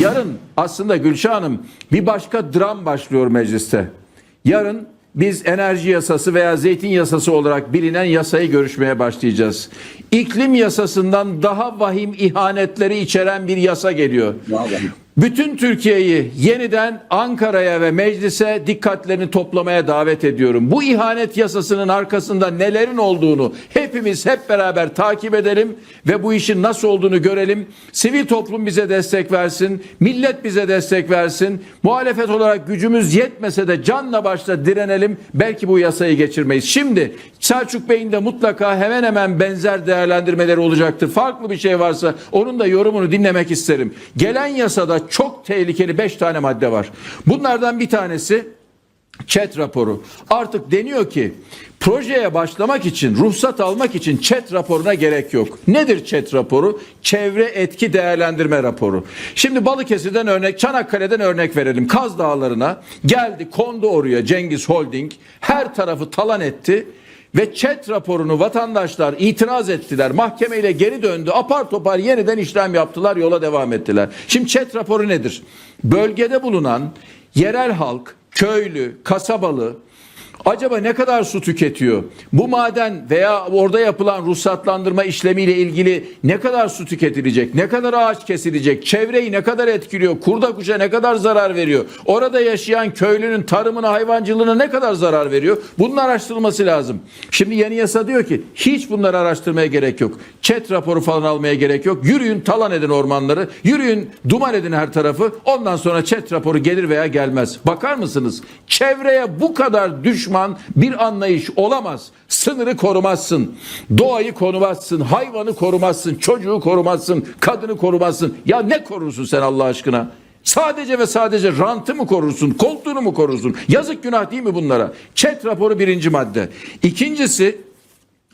yarın aslında Gülşah Hanım bir başka dram başlıyor mecliste. Yarın biz enerji yasası veya zeytin yasası olarak bilinen yasayı görüşmeye başlayacağız. İklim yasasından daha vahim ihanetleri içeren bir yasa geliyor. Bütün Türkiye'yi yeniden Ankara'ya ve meclise dikkatlerini toplamaya davet ediyorum. Bu ihanet yasasının arkasında nelerin olduğunu hepimiz hep beraber takip edelim ve bu işin nasıl olduğunu görelim. Sivil toplum bize destek versin, millet bize destek versin. Muhalefet olarak gücümüz yetmese de canla başla direnelim. Belki bu yasayı geçirmeyiz. Şimdi Selçuk Bey'in de mutlaka hemen hemen benzer değerlendirmeleri olacaktır. Farklı bir şey varsa onun da yorumunu dinlemek isterim. Gelen yasada çok tehlikeli 5 tane madde var. Bunlardan bir tanesi ÇED raporu. Artık deniyor ki projeye başlamak için, ruhsat almak için ÇED raporuna gerek yok. Nedir ÇED raporu? Çevre etki değerlendirme raporu. Şimdi Balıkesir'den örnek, Çanakkale'den örnek verelim. Kaz Dağları'na geldi, kondu oraya Cengiz Holding. Her tarafı talan etti. Ve ÇED raporunu vatandaşlar itiraz ettiler. Mahkemeyle geri döndü. Apar topar yeniden işlem yaptılar. Yola devam ettiler. Şimdi ÇED raporu nedir? Bölgede bulunan yerel halk, köylü, kasabalı acaba ne kadar su tüketiyor? Bu maden veya orada yapılan ruhsatlandırma işlemiyle ilgili ne kadar su tüketilecek? Ne kadar ağaç kesilecek? Çevreyi ne kadar etkiliyor? Kurda kuşa ne kadar zarar veriyor? Orada yaşayan köylünün tarımına, hayvancılığına ne kadar zarar veriyor? Bunun araştırılması lazım. Şimdi yeni yasa diyor ki hiç bunları araştırmaya gerek yok. Çet raporu falan almaya gerek yok. Yürüyün talan edin ormanları. Yürüyün duman edin her tarafı. Ondan sonra çet raporu gelir veya gelmez. Bakar mısınız? Çevreye bu kadar düşman bir anlayış olamaz. Sınırı korumazsın. Doğayı korumazsın. Hayvanı korumazsın. Çocuğu korumazsın. Kadını korumazsın. Ya ne korursun sen Allah aşkına? Sadece ve sadece rantı mı korursun? Koltuğunu mu korursun? Yazık günah değil mi bunlara? Çet raporu birinci madde. İkincisi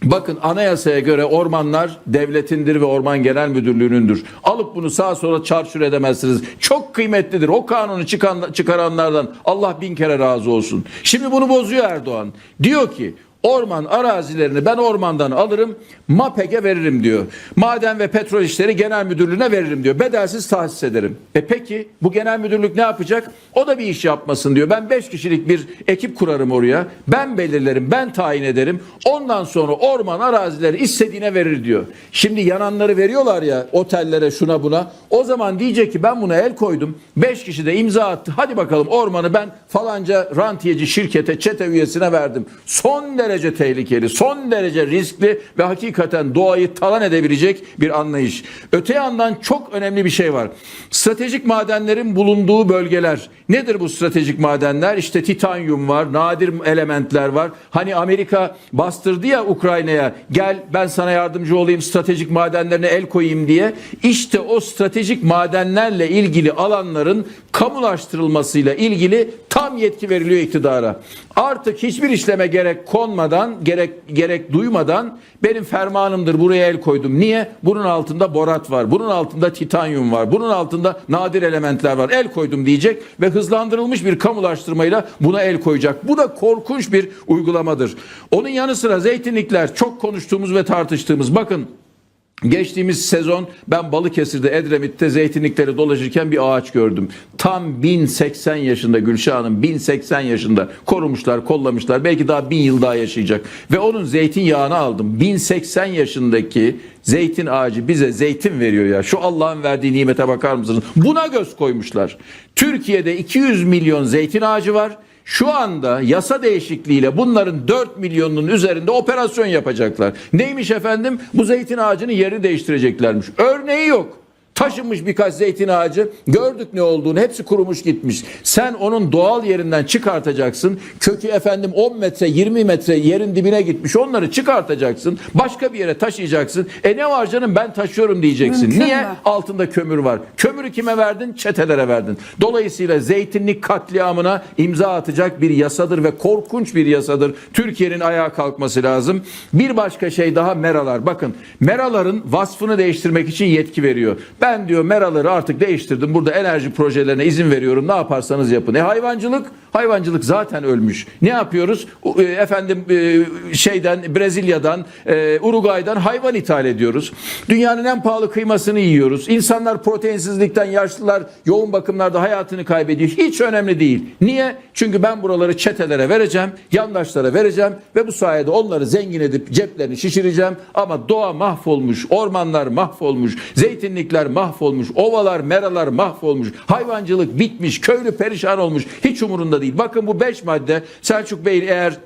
Bakın anayasaya göre ormanlar devletindir ve Orman Genel Müdürlüğü'nündür. Alıp bunu sağa sola çarçur edemezsiniz. Çok kıymetlidir. O kanunu çıkan, çıkaranlardan Allah bin kere razı olsun. Şimdi bunu bozuyor Erdoğan. Diyor ki orman arazilerini ben ormandan alırım MAPEK'e veririm diyor. Maden ve Petrol İşleri Genel Müdürlüğü'ne veririm diyor. Bedelsiz tahsis ederim. E peki bu genel müdürlük ne yapacak? O da bir iş yapmasın diyor. Ben 5 kişilik bir ekip kurarım oraya. Ben belirlerim, ben tayin ederim. Ondan sonra orman arazileri istediğine verir diyor. Şimdi yananları veriyorlar ya otellere şuna buna. O zaman diyecek ki ben buna el koydum. 5 kişi de imza attı. Hadi bakalım ormanı ben falanca rantiyeci şirkete, çete üyesine verdim. Son derece tehlikeli, son derece riskli ve hakikaten doğayı talan edebilecek bir anlayış. Öte yandan çok önemli bir şey var. Stratejik madenlerin bulunduğu bölgeler. Nedir bu stratejik madenler? İşte titanyum var, nadir elementler var. Hani Amerika bastırdı ya Ukrayna'ya gel ben sana yardımcı olayım stratejik madenlerine el koyayım diye. İşte o stratejik madenlerle ilgili alanların kamulaştırılmasıyla ilgili tam yetki veriliyor iktidara. Artık hiçbir işleme gerek konmadan, gerek gerek duymadan benim fermanımdır buraya el koydum. Niye? Bunun altında borat var. Bunun altında titanyum var. Bunun altında nadir elementler var. El koydum diyecek ve hızlandırılmış bir kamulaştırmayla buna el koyacak. Bu da korkunç bir uygulamadır. Onun yanı sıra zeytinlikler çok konuştuğumuz ve tartıştığımız bakın Geçtiğimiz sezon ben Balıkesir'de Edremit'te zeytinlikleri dolaşırken bir ağaç gördüm. Tam 1080 yaşında Gülşah Hanım 1080 yaşında korumuşlar kollamışlar belki daha 1000 yıl daha yaşayacak. Ve onun zeytinyağını aldım 1080 yaşındaki zeytin ağacı bize zeytin veriyor ya şu Allah'ın verdiği nimete bakar mısınız? Buna göz koymuşlar. Türkiye'de 200 milyon zeytin ağacı var. Şu anda yasa değişikliğiyle bunların 4 milyonun üzerinde operasyon yapacaklar. Neymiş efendim? Bu zeytin ağacının yerini değiştireceklermiş. Örneği yok. Taşınmış birkaç zeytin ağacı gördük ne olduğunu hepsi kurumuş gitmiş. Sen onun doğal yerinden çıkartacaksın. Kökü efendim 10 metre 20 metre yerin dibine gitmiş onları çıkartacaksın. Başka bir yere taşıyacaksın. E ne var canım ben taşıyorum diyeceksin. Mümkün Niye? mü? Altında kömür var. Kömürü kime verdin? Çetelere verdin. Dolayısıyla zeytinlik katliamına imza atacak bir yasadır ve korkunç bir yasadır. Türkiye'nin ayağa kalkması lazım. Bir başka şey daha meralar. Bakın meraların vasfını değiştirmek için yetki veriyor. Ben diyor meraları artık değiştirdim. Burada enerji projelerine izin veriyorum. Ne yaparsanız yapın. E hayvancılık, hayvancılık zaten ölmüş. Ne yapıyoruz? E, Efendim e, şeyden Brezilya'dan, e, Uruguay'dan hayvan ithal ediyoruz. Dünyanın en pahalı kıymasını yiyoruz. İnsanlar proteinsizlikten yaşlılar yoğun bakımlarda hayatını kaybediyor. Hiç önemli değil. Niye? Çünkü ben buraları çetelere vereceğim, yandaşlara vereceğim ve bu sayede onları zengin edip ceplerini şişireceğim. Ama doğa mahvolmuş, ormanlar mahvolmuş, zeytinlikler mahvolmuş, ovalar, meralar mahvolmuş, hayvancılık bitmiş, köylü perişan olmuş. Hiç umurunda değil. Bakın bu beş madde Selçuk Bey'in eğer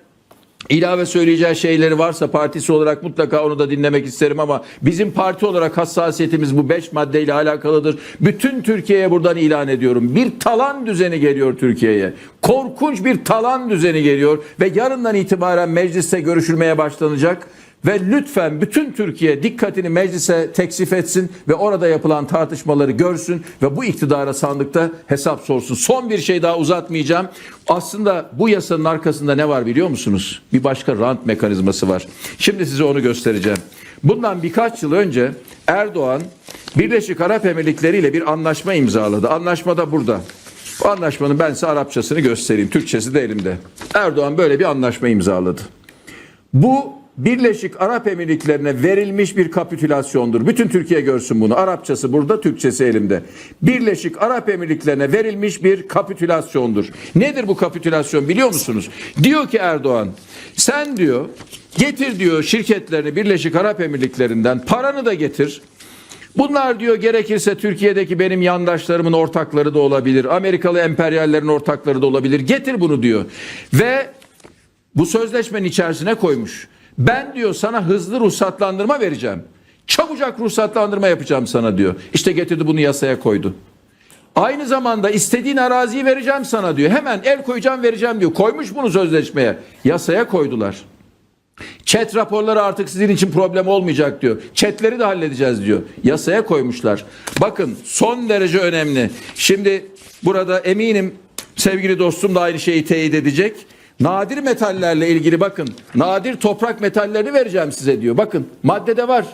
ilave söyleyeceği şeyleri varsa partisi olarak mutlaka onu da dinlemek isterim ama bizim parti olarak hassasiyetimiz bu beş maddeyle alakalıdır. Bütün Türkiye'ye buradan ilan ediyorum. Bir talan düzeni geliyor Türkiye'ye. Korkunç bir talan düzeni geliyor ve yarından itibaren mecliste görüşülmeye başlanacak. Ve lütfen bütün Türkiye dikkatini meclise teksif etsin ve orada yapılan tartışmaları görsün ve bu iktidara sandıkta hesap sorsun. Son bir şey daha uzatmayacağım. Aslında bu yasanın arkasında ne var biliyor musunuz? Bir başka rant mekanizması var. Şimdi size onu göstereceğim. Bundan birkaç yıl önce Erdoğan Birleşik Arap Emirlikleri ile bir anlaşma imzaladı. Anlaşma da burada. Bu anlaşmanın ben size Arapçasını göstereyim. Türkçesi de elimde. Erdoğan böyle bir anlaşma imzaladı. Bu Birleşik Arap Emirlikleri'ne verilmiş bir kapitülasyondur. Bütün Türkiye görsün bunu. Arapçası burada, Türkçesi elimde. Birleşik Arap Emirlikleri'ne verilmiş bir kapitülasyondur. Nedir bu kapitülasyon biliyor musunuz? Diyor ki Erdoğan, sen diyor getir diyor şirketlerini Birleşik Arap Emirlikleri'nden paranı da getir. Bunlar diyor gerekirse Türkiye'deki benim yandaşlarımın ortakları da olabilir. Amerikalı emperyallerin ortakları da olabilir. Getir bunu diyor. Ve bu sözleşmenin içerisine koymuş. Ben diyor sana hızlı ruhsatlandırma vereceğim. Çabucak ruhsatlandırma yapacağım sana diyor. İşte getirdi bunu yasaya koydu. Aynı zamanda istediğin araziyi vereceğim sana diyor. Hemen el koyacağım vereceğim diyor. Koymuş bunu sözleşmeye. Yasaya koydular. Chat raporları artık sizin için problem olmayacak diyor. Chatleri de halledeceğiz diyor. Yasaya koymuşlar. Bakın son derece önemli. Şimdi burada eminim sevgili dostum da aynı şeyi teyit edecek. Nadir metallerle ilgili bakın. Nadir toprak metallerini vereceğim size diyor. Bakın maddede var.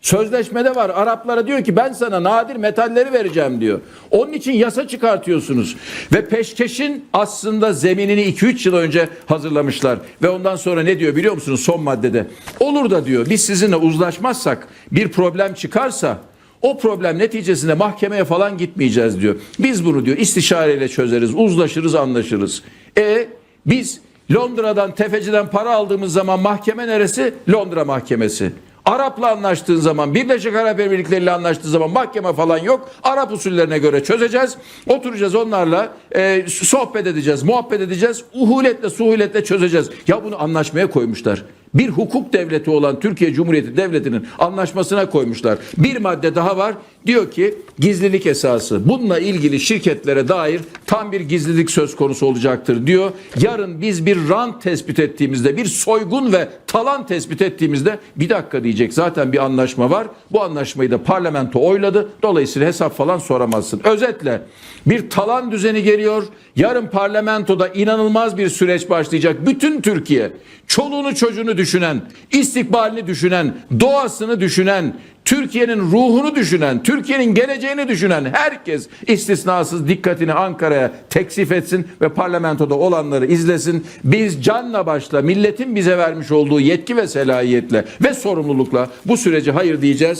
Sözleşmede var. Araplara diyor ki ben sana nadir metalleri vereceğim diyor. Onun için yasa çıkartıyorsunuz. Ve peşkeşin aslında zeminini 2-3 yıl önce hazırlamışlar. Ve ondan sonra ne diyor biliyor musunuz son maddede? Olur da diyor biz sizinle uzlaşmazsak bir problem çıkarsa o problem neticesinde mahkemeye falan gitmeyeceğiz diyor. Biz bunu diyor istişareyle çözeriz, uzlaşırız, anlaşırız. E biz Londra'dan tefeciden para aldığımız zaman mahkeme neresi? Londra mahkemesi. Arap'la anlaştığın zaman, Birleşik Arap Emirlikleri ile anlaştığı zaman mahkeme falan yok. Arap usullerine göre çözeceğiz. Oturacağız onlarla, e, sohbet edeceğiz, muhabbet edeceğiz. Uhuletle, suhuletle çözeceğiz. Ya bunu anlaşmaya koymuşlar. Bir hukuk devleti olan Türkiye Cumhuriyeti Devleti'nin anlaşmasına koymuşlar. Bir madde daha var. Diyor ki gizlilik esası. Bununla ilgili şirketlere dair tam bir gizlilik söz konusu olacaktır diyor. Yarın biz bir rant tespit ettiğimizde, bir soygun ve talan tespit ettiğimizde bir dakika diyecek. Zaten bir anlaşma var. Bu anlaşmayı da parlamento oyladı. Dolayısıyla hesap falan soramazsın. Özetle bir talan düzeni geliyor. Yarın parlamentoda inanılmaz bir süreç başlayacak. Bütün Türkiye çoluğunu çocuğunu düşünen, istikbalini düşünen, doğasını düşünen, Türkiye'nin ruhunu düşünen, Türkiye'nin geleceğini düşünen herkes istisnasız dikkatini Ankara'ya teksif etsin ve parlamentoda olanları izlesin. Biz canla başla milletin bize vermiş olduğu yetki ve selahiyetle ve sorumlulukla bu süreci hayır diyeceğiz.